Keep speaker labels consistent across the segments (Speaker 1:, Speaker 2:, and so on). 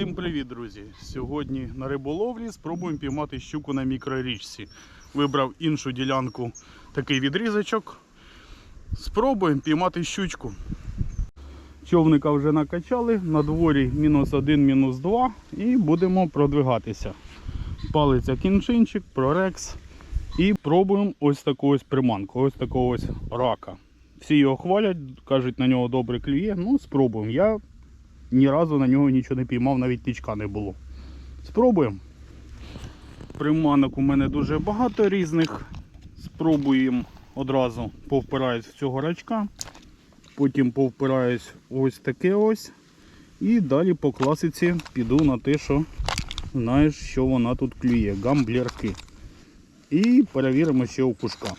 Speaker 1: Всім привіт, друзі! Сьогодні на риболовлі спробуємо піймати щуку на мікрорічці. Вибрав іншу ділянку, такий відрізочок. Спробуємо піймати щучку. Човника вже накачали, на дворі мінус один, мінус два і будемо продвигатися. Палиться кінчинчик, прорекс. І пробуємо ось таку ось приманку, ось такого ось рака. Всі його хвалять, кажуть, на нього добре клює. Ну, спробуємо. Я ні разу на нього нічого не піймав, навіть тичка не було. Спробуємо. Приманок у мене дуже багато різних. Спробуємо одразу повпираюсь в цього рачка. Потім повпираюсь ось таке ось. І далі по класиці піду на те, що знаєш, що вона тут клює. Гамблерки. І перевіримо ще у кушка.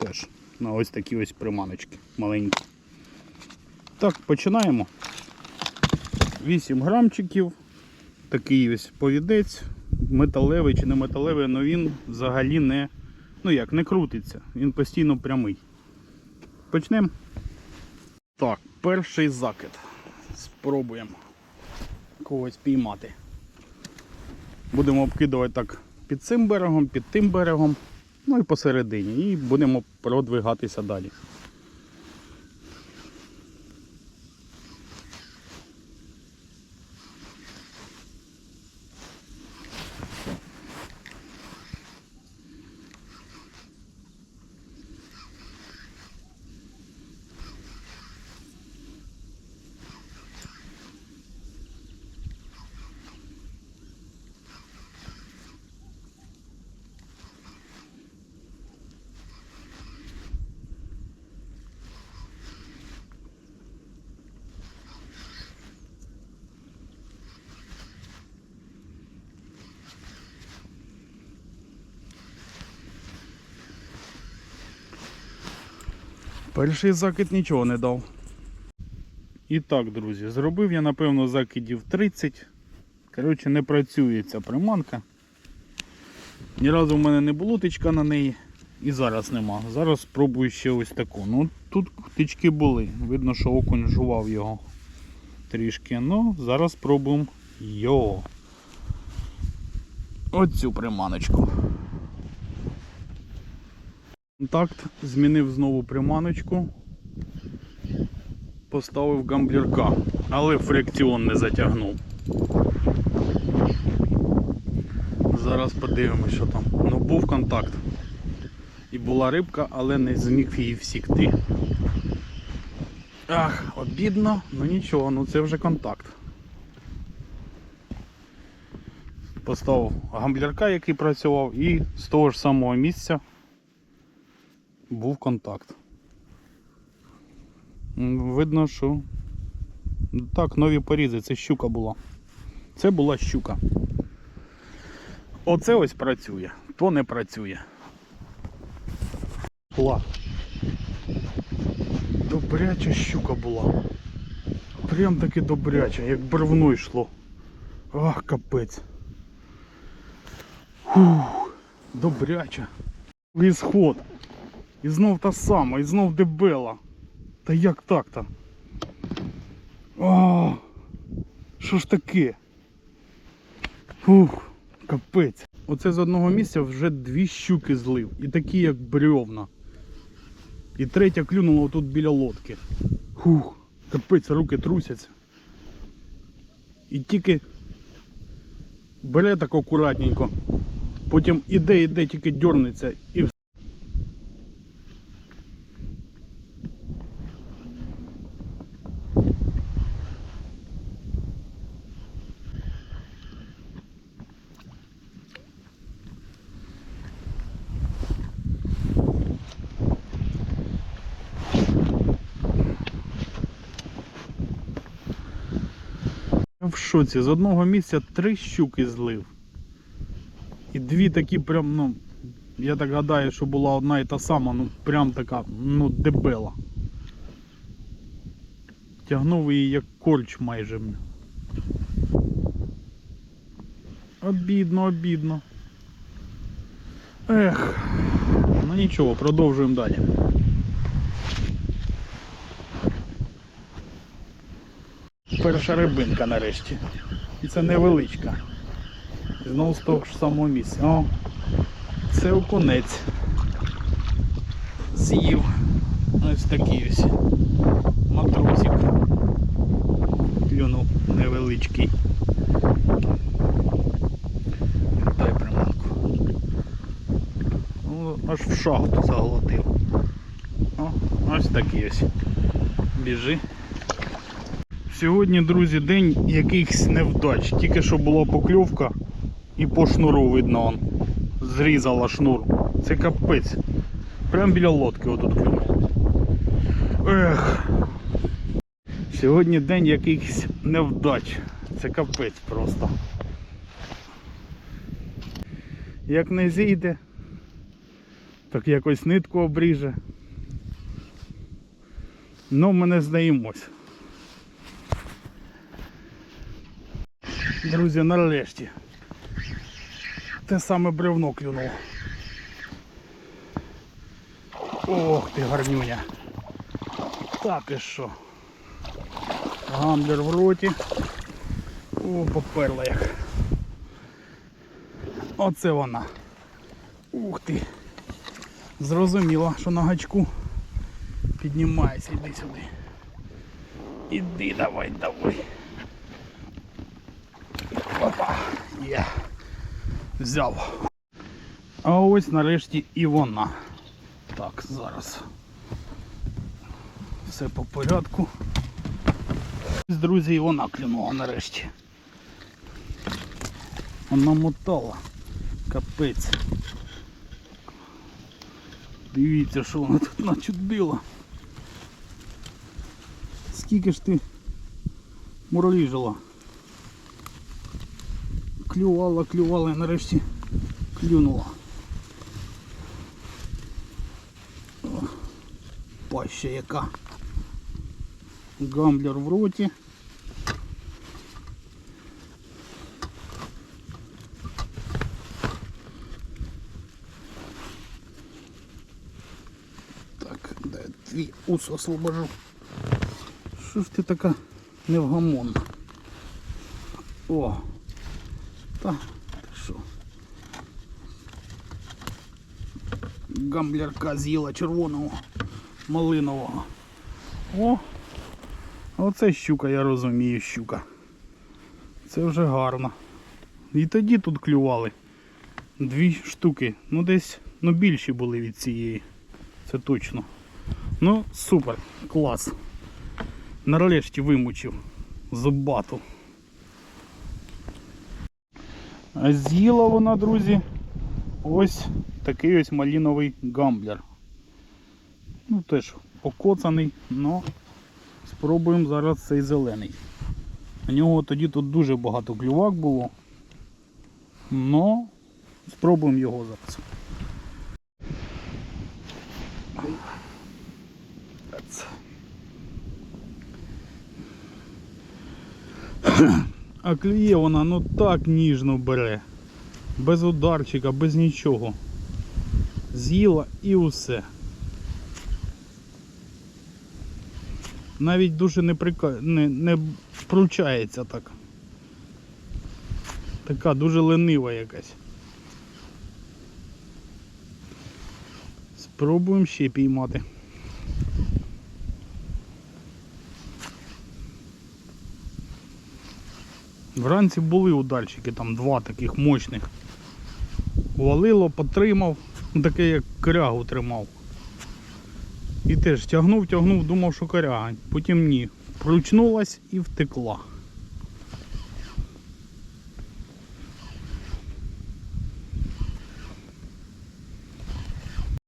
Speaker 1: Теж на ось такі ось приманочки маленькі. Так, починаємо. 8 грамчиків. Такий ось повідець. Металевий чи не металевий, але він взагалі не, ну як, не крутиться. Він постійно прямий. Почнемо. Так, перший закид. Спробуємо когось піймати. Будемо обкидувати так під цим берегом, під тим берегом, ну і посередині. І будемо продвигатися далі. Перший закид нічого не дав. І так, друзі, зробив я, напевно, закидів 30. Коротше, не працює ця приманка. Ні разу в мене не було тичка на неї. І зараз нема. Зараз спробую ще ось таку. Ну тут тички були. Видно, що окунь жував його трішки. Ну, зараз спробуємо його. Оцю приманочку. Контакт, змінив знову приманочку. Поставив гамблірка, але фрикціон не затягнув. Зараз подивимось, що там. Ну був контакт. І була рибка, але не зміг її всікти. Ах, обідно, ну нічого, ну це вже контакт. Поставив гамблірка, який працював, і з того ж самого місця був контакт. Видно, що так, нові порізи, це щука була. Це була щука. Оце ось працює, то не працює. Була. Добряча щука була. Прям таки добряча, як бревно йшло. Ах, капець. Фух, добряча. Ісход. І знов та сама, і знов дебела. Та як так-то? О, що ж таке? Фух, капець. Оце з одного місця вже дві щуки злив. І такі як бревна. І третя клюнула отут біля лодки. Фух, капець, руки трусяться. І тільки бере так акуратненько. Потім іде, іде, тільки дернеться і шоці. З одного місця три щуки злив. І дві такі прям, ну, я так гадаю, що була одна і та сама, ну прям така, ну, дебела. Тягнув її як корч майже. Обідно, обідно. Ех, ну нічого, продовжуємо далі. Перша рибинка нарешті. І це невеличка. Знову з того ж самого місця. О, це окунець. З'їв. Ось такий ось матросик. Клюнув невеличкий. Дай приманку. Ну, аж в шахту заглотив. О, ось такий ось. Біжи. Сьогодні, друзі, день якихось невдач. Тільки що була покльовка і по шнуру видно он. Зрізала шнур. Це капець. Прям біля лодки отут клюнув. Ех. Сьогодні день якихось невдач. Це капець просто. Як не зійде, так якось нитку обріже. Ну, ми не здаємось. Друзі, нарешті. Те саме бревно клюнуло. Ох ти гарнюня. Так і що. Гамблер в роті. О, поперла як. Оце вона. Ух ти. Зрозуміло, що на гачку піднімається, іди сюди. Іди давай, давай. Опа, я взяв. А ось нарешті і вона. Так, зараз. Все по порядку. Друзі, і вона клюнула нарешті. Вона мотала. Капець. Дивіться, що вона тут начудила. Скільки ж ти мурліжила? Клювала, клювала і нарешті клюнула. О, Паща яка. Гамблер в роті. Так, дай твій ус освобожу. Що ж ти така невгамонна? О! Та що? Гамблерка з'їла червоного малинового. О! Оце щука, я розумію, щука. Це вже гарно. І тоді тут клювали. Дві штуки. Ну десь ну більші були від цієї. Це точно. Ну, супер, клас. Нарешті вимучив зубату. А з'їла вона, друзі, ось такий ось маліновий гамблер. Ну теж покоцаний, але спробуємо зараз цей зелений. У нього тоді тут дуже багато клювак було. Но спробуємо його зараз. Це. А клює вона ну так ніжно бере. Без ударчика, без нічого. З'їла і усе. Навіть дуже не, прика... не, не вручається так. Така дуже ленива якась. Спробуємо ще піймати. Вранці були ударчики, там два таких мощних. Валило, потримав, таке як корягу тримав. І теж тягнув, тягнув, думав, що коряга. Потім ні. Пручнулась і втекла.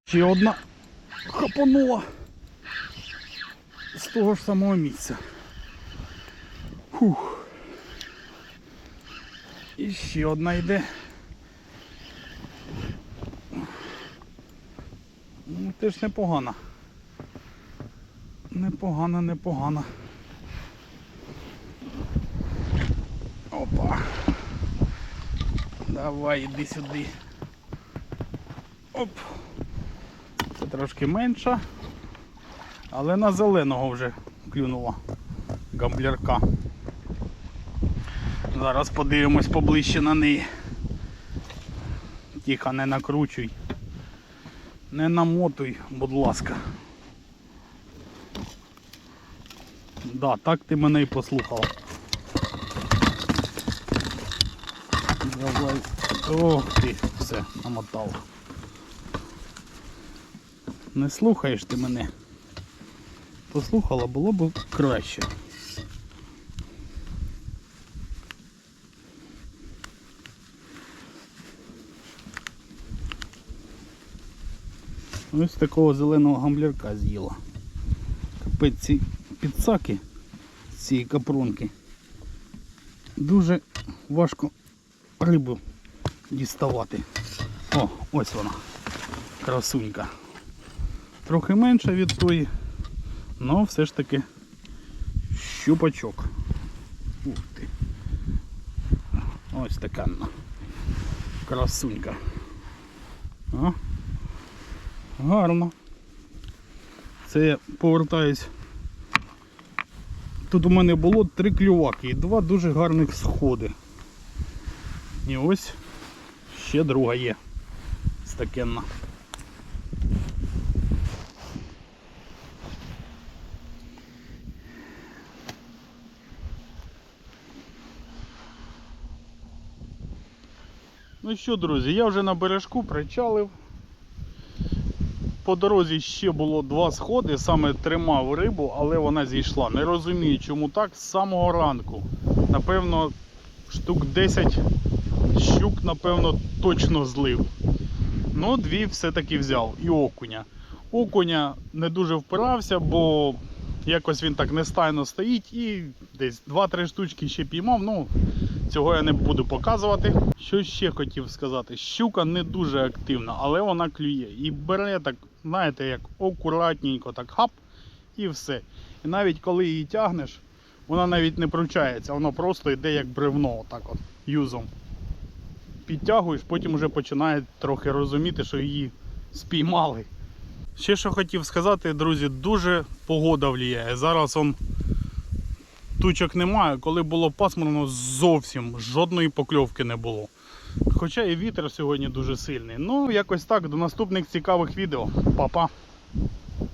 Speaker 1: Ще одна хапанула з того ж самого місця. Фух. І ще одна йде. Ну, теж непогана. Непогана, непогана. Опа. Давай, іди сюди. Оп. Це трошки менша. Але на зеленого вже клюнула гамблярка. Зараз подивимось поближче на неї. Тихо, не накручуй. Не намотуй, будь ласка. Да, так ти мене і послухав. Давай. Ох ти, все, намотав. Не слухаєш ти мене. Послухала, було б краще. Ось такого зеленого гамблярка з'їла. Капець ці підсаки з цієї капронки. Дуже важко рибу діставати. О, ось вона. Красунька. Трохи менша від тої, але все ж таки щупачок. Ух ти. Ось така. Красунька. А? Гарно. Це я повертаюсь. Тут у мене було три клюваки і два дуже гарних сходи. І ось ще друга є. Стакенна. Ну що, друзі, я вже на бережку причалив. По дорозі ще було два сходи, саме тримав рибу, але вона зійшла. Не розумію, чому так з самого ранку. Напевно, штук 10 щук, напевно, точно злив. Ну, дві все-таки взяв і окуня. Окуня не дуже впирався, бо якось він так нестайно стоїть і десь 2-3 штучки ще піймав. Ну, цього я не буду показувати. Що ще хотів сказати? Щука не дуже активна, але вона клює. І бере так, знаєте, як акуратненько, так хап, і все. І навіть коли її тягнеш, вона навіть не пручається, воно просто йде як бревно, отак от, юзом. Підтягуєш, потім вже починає трохи розуміти, що її спіймали. Ще що хотів сказати, друзі, дуже погода влияє. Зараз он тучок немає. Коли було пасмурно, зовсім жодної покльовки не було. Хоча і вітер сьогодні дуже сильний. Ну, якось так, до наступних цікавих відео. Па-па!